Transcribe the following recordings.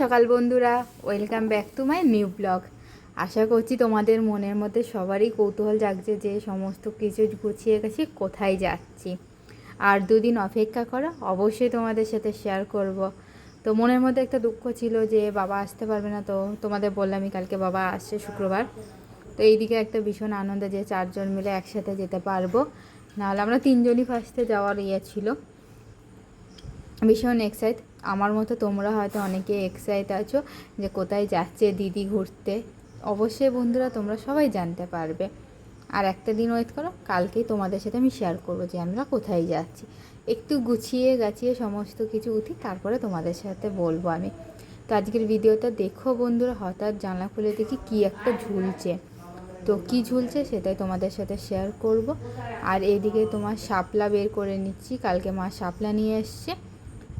সকাল বন্ধুরা। Welcome back to my new blog আশা করছি তোমাদের মনের মধ্যে সবারই কৌতূহল জাগছে যে সমস্ত কিছু গুছিয়ে গেছি কোথায় যাচ্ছি। আর দুদিন অপেক্ষা করো, অবশ্যই তোমাদের সাথে শেয়ার করব। তো মনের মধ্যে একটা দুঃখ ছিল যে বাবা আসতে পারবে না, তো তোমাদের বললামই কালকে বাবা আসছে শুক্রবার। তো এইদিকে একটা ভীষণ আনন্দ যে চারজন মিলে একসাথে যেতে পারব। নাহলে আমরা তিনজনই ফার্স্টে যাওয়ার ইয়ে ছিল। ভীষণ এক্সাইট আমার মতো তোমরা হয়তো অনেকে এক্সাইট আছো যে কোথায় যাচ্ছে দিদি ঘুরতে। অবশ্যই বন্ধুরা তোমরা সবাই জানতে পারবে। আর একটা দিন ওয়েট করো, কালকেই তোমাদের সাথে আমি শেয়ার করব যে আমরা কোথায় যাচ্ছি। একটু গুছিয়ে গাছিয়ে সমস্ত কিছু উঠি তারপরে তোমাদের সাথে বলব আমি। তো আজকের ভিডিওটা দেখো বন্ধুরা, হঠাৎ জানলা খুলে দেখি কি একটা ঝুলছে। তো কি ঝুলছে সেটাই তোমাদের সাথে শেয়ার করব। আর এদিকে তোমার শাপলা বের করে নিচ্ছি, কালকে মা শাপলা নিয়ে এসছে।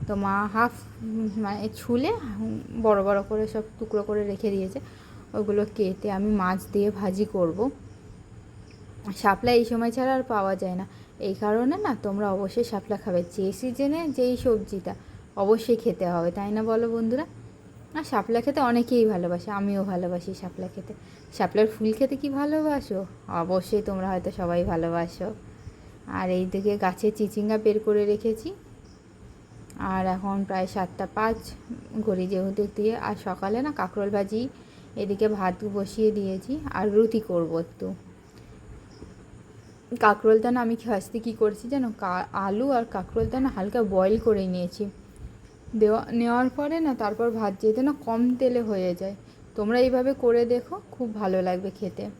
তো মা হাফ মানে ছুলে বড় বড় করে সব টুকরো করে রেখে দিয়েছে। ওগুলো কেটে আমি মাছ দিয়ে ভাজি করব। শাপলা এই সময় ছাড়া আর পাওয়া যায় না। এই কারণে না তোমরা অবশ্যই শাপলা খাবে। যে সিজনে যেই সবজিটা অবশ্যই খেতে হবে, তাই না বলো বন্ধুরা? আর শাপলা খেতে অনেকেই ভালোবাসে, আমিও ভালোবাসি শাপলা খেতে। শাপলার ফুল খেতে কি ভালোবাসো? অবশ্যই তোমরা হয়তো সবাই ভালোবাসো। আর এই দিকে গাছে চিচিঙ্গা বের করে রেখেছি। আর এখন প্রায় সাতটা পাঁচ, ঘড়ি যেহেতু দিয়ে আর সকালে না কাঁকরোল ভাজি এদিকে ভাত বসিয়ে দিয়েছি আর রুটি করব একটু। কাঁকরোলটা না আমি খাসতে কী করেছি কা- আলু আর কাঁকরোলটা না হালকা বয়েল করে নিয়েছি। দেওয়া, নেওয়ার পরে না তারপর ভাত যেতে না কম তেলে হয়ে যায়। তোমরা এইভাবে করে দেখো, খুব ভালো লাগবে খেতে।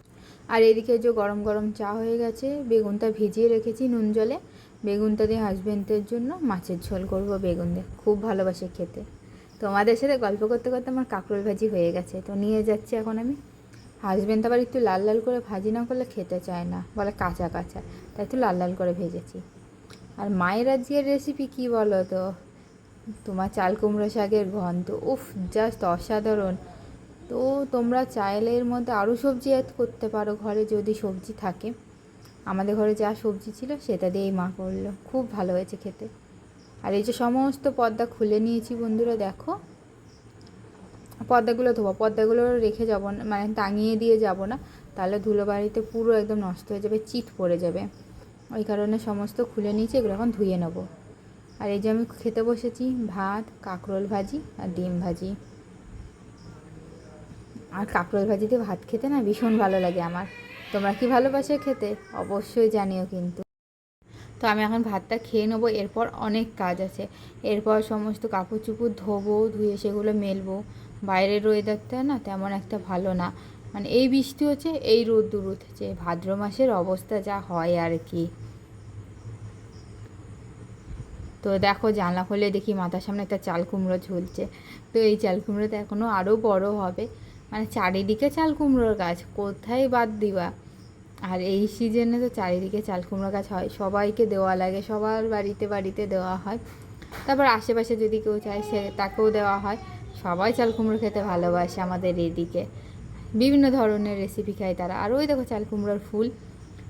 আর এদিকে যে গরম গরম চা হয়ে গেছে, বেগুনটা ভিজিয়ে রেখেছি নুন জলে। বেগুনটা দিয়ে হাজবেন্ডের জন্য মাছের ঝোল করব বেগুন দিয়ে খুব ভালোবাসে খেতে। তোমাদের সাথে গল্প করতে করতে আমার কাঁকরোল ভাজি হয়ে গেছে। তো নিয়ে যাচ্ছি এখন আমি। হাজবেন্ড আবার একটু লাল লাল করে ভাজি না করলে খেতে চায় না, বলে কাঁচা কাঁচা। তাই একটু লাল লাল করে ভেজেছি। আর মায়ের আজকের রেসিপি কী বলো তো? তোমার চাল কুমড়ো শাকের গন্ধ, উফ জাস্ট অসাধারণ। তো তোমরা চাইলে এর মধ্যে আরও সবজি অ্যাড করতে পারো ঘরে যদি সবজি থাকে। আমাদের ঘরে যা সবজি ছিল সেটা দিয়েই মা করল। খুব ভালো হয়েছে খেতে। আর এই যে সমস্ত পর্দা খুলে নিয়েছি বন্ধুরা, দেখো। পর্দাগুলো ধোবো। পর্দাগুলো রেখে যাব না মানে টাঙিয়ে দিয়ে যাব না। তাহলে ধুলো বাড়িতে পুরো একদম নষ্ট হয়ে যাবে, চিট পড়ে যাবে। ওই কারণে সমস্ত খুলে নিয়েছি, এগুলো এখন ধুয়ে নেব। আর এই যে আমি খেতে বসেছি, ভাত, কাঁকরোল ভাজি আর ডিম ভাজি। আর কাঁকরোল ভাজিতে ভাত খেতে না ভীষণ ভালো লাগে আমার। তোমরা কি ভালোবাসে খেতে? অবশ্যই জানিও কিন্তু। তো আমি এখন ভাতটা খেয়ে নেব, এরপর অনেক কাজ আছে। এরপর সমস্ত কাপড় চুপড় ধোবো, ধুয়ে সেগুলো মেলবো। বাইরের ওয়েদারটা না তেমন একটা ভালো না। মানে এই বৃষ্টি হচ্ছে, এই রোদ্দুর উঠেছে। ভাদ্র মাসের অবস্থা যা হয় আর কি। তো দেখো, জানলা খুলে দেখি মাথার সামনে একটা চাল কুমড়ো ঝুলছে। তো এই চাল কুমড়োটা এখনও আরও বড় হবে। মানে চারিদিকে চাল কুমড়োর গাছ, কোথায় বাদ দিবা? আর এই সিজনে তো চারিদিকে চাল কুমড়ো গাছ হয়, সবাইকে দেওয়া লাগে, সবার বাড়িতে বাড়িতে দেওয়া হয়। তারপর আশেপাশে যদি কেউ চায়, সে তাকেও দেওয়া হয়। সবাই চাল কুমড়ো খেতে ভালোবাসে আমাদের এদিকে। বিভিন্ন ধরনের রেসিপি খায় তারা। আর ওই দেখো চাল কুমড়োর ফুল,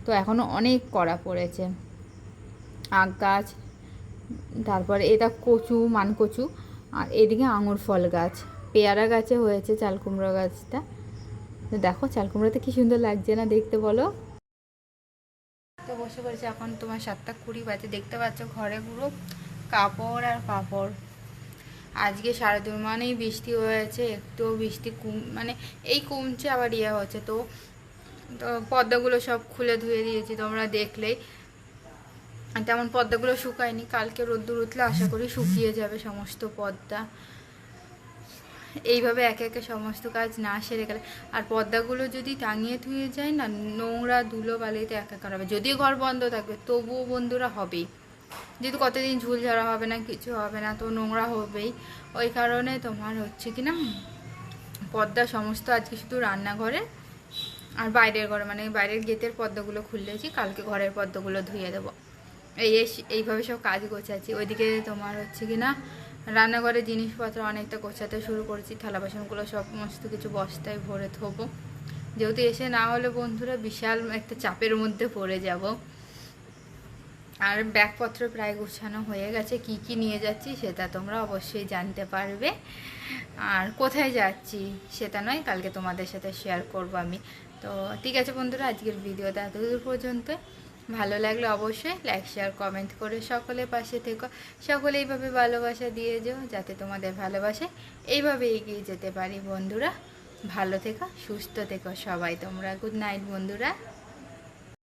তো এখনও অনেক কড়া পড়েছে। আখ গাছ, তারপরে এটা কচু, মানকচু, আর এদিকে আঙুর ফল গাছ। পেয়ারা গাছে হয়েছে চাল কুমড়ো গাছটা দেখো চাল কুমড়োতে কি সুন্দর লাগছে না দেখতে বলো। তো বসে পড়েছে এখন তোমার সাতটা কুড়ি বাজে, দেখতে পাচ্ছ ঘরে পুরো কাপড় আর পাপড়। আজকে সাড়ে দু মানেই বৃষ্টি হয়েছে, একটু বৃষ্টি কম মানে এই কমছে আবার ইয়ে হচ্ছে। তো তো পর্দাগুলো সব খুলে ধুয়ে দিয়েছি তোমরা দেখলেই। তেমন পর্দাগুলো শুকায়নি, কালকে রোদ্দুর উঠলে আশা করি শুকিয়ে যাবে সমস্ত পর্দা এইভাবে একে একে সমস্ত কাজ না সেরে গেলে। আর পর্দাগুলো যদি টাঙিয়ে ধুয়ে যায় না, নোংরা ধুলো বালিতে একাকার হবে যদিও ঘর বন্ধ থাকবে, তবুও বন্ধুরা হবেই। যেহেতু কতদিন ঝুল ঝাড়া হবে না, কিছু হবে না, তো নোংরা হবেই। ওই কারণে তোমার হচ্ছে কি না, পর্দা সমস্ত আজকে শুধু রান্নাঘরে আর বাইরের ঘরে মানে বাইরের গেটের পর্দাগুলো খুললেছি কালকে ঘরের পর্দাগুলো ধুয়ে দেবো। এই এইভাবে সব কাজ গোছাচ্ছি। ওইদিকে তোমার হচ্ছে কি না রান্নাঘরে জিনিসপত্র অনেকটা গোছাতে শুরু করেছি, থালা বাসনগুলো সমস্ত কিছু বস্তায় ভরে থবো যেহেতু এসে না হলে বন্ধুরা বিশাল একটা চাপের মধ্যে পড়ে যাব। আর ব্যাগপত্র প্রায় গোছানো হয়ে গেছে, কি কি নিয়ে যাচ্ছি সেটা তোমরা অবশ্যই জানতে পারবে। আর কোথায় যাচ্ছি সেটা নয়, কালকে তোমাদের সাথে শেয়ার করব আমি। তো ঠিক আছে বন্ধুরা, আজকের ভিডিওটা এতদূর পর্যন্ত। ভালো লাগলে অবশ্যই লাইক শেয়ার কমেন্ট করে সকলে পাশে থেকো। সকলে এইভাবে ভালোবাসা দিয়ে যাও যাতে তোমাদের ভালোবাসে এইভাবে এগিয়ে যেতে পারি। বন্ধুরা, ভালো থেকো, সুস্থ থেকো সবাই তোমরা। গুড নাইট বন্ধুরা।